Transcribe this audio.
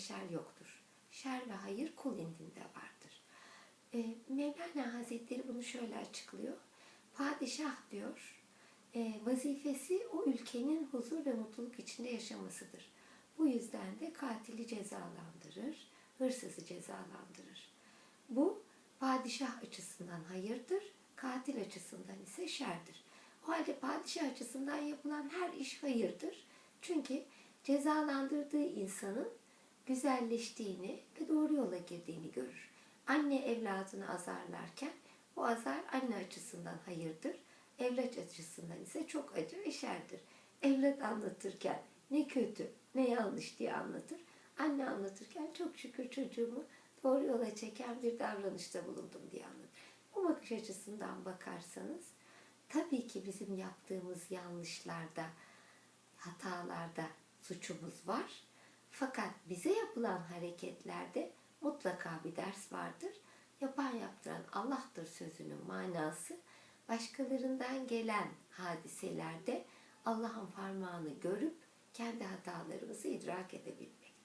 şer yoktur. Şer ve hayır kul indinde vardır. E, Mevlana Hazretleri bunu şöyle açıklıyor. Padişah diyor, e, vazifesi o ülkenin huzur ve mutluluk içinde yaşamasıdır. Bu yüzden de katili cezalandırır, hırsızı cezalandırır. Bu padişah açısından hayırdır, katil açısından ise şerdir. O halde padişah açısından yapılan her iş hayırdır. Çünkü cezalandırdığı insanın güzelleştiğini ve doğru yola girdiğini görür. Anne evladını azarlarken bu azar anne açısından hayırdır. Evlat açısından ise çok acı ve şerdir. Evlat anlatırken ne kötü ne yanlış diye anlatır. Anne anlatırken çok şükür çocuğumu doğru yola çeken bir davranışta bulundum diye anlatır. Bu bakış açısından bakarsanız tabii ki bizim yaptığımız yanlışlarda, hatalarda suçumuz var. Fakat bize yapılan hareketlerde mutlaka bir ders vardır. Yapan yaptıran Allah'tır sözünün manası başkalarından gelen hadiselerde Allah'ın parmağını görüp kendi hatalarımızı idrak edebilmek.